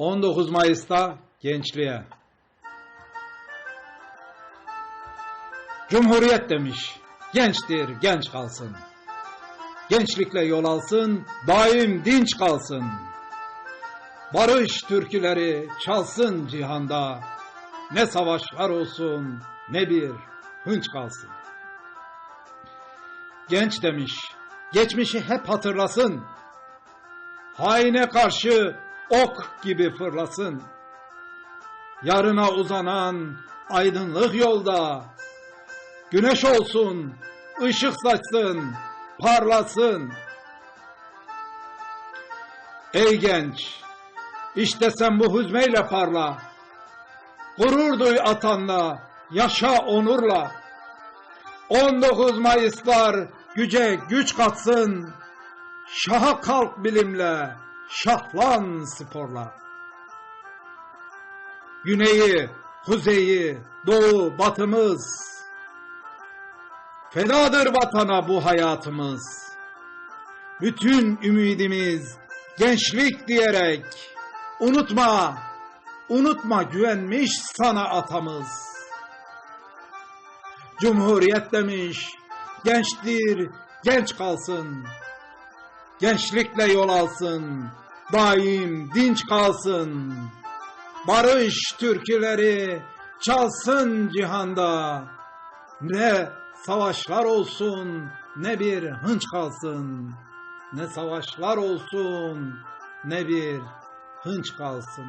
19 Mayıs'ta gençliğe. Cumhuriyet demiş, gençtir genç kalsın. Gençlikle yol alsın, daim dinç kalsın. Barış türküleri çalsın cihanda. Ne savaşlar olsun, ne bir hınç kalsın. Genç demiş, geçmişi hep hatırlasın. Haine karşı ok gibi fırlasın. Yarına uzanan aydınlık yolda güneş olsun, ışık saçsın, parlasın. Ey genç, işte sen bu hüzmeyle parla. Gurur duy atanla, yaşa onurla. 19 Mayıslar güce güç katsın. Şaha kalk bilimle, şahlan sporla. Güneyi, kuzeyi, doğu, batımız. Fedadır vatana bu hayatımız. Bütün ümidimiz gençlik diyerek unutma, unutma güvenmiş sana atamız. Cumhuriyet demiş, gençtir, genç kalsın. Gençlikle yol alsın, daim dinç kalsın. Barış türküleri çalsın cihanda. Ne savaşlar olsun, ne bir hınç kalsın. Ne savaşlar olsun, ne bir hınç kalsın.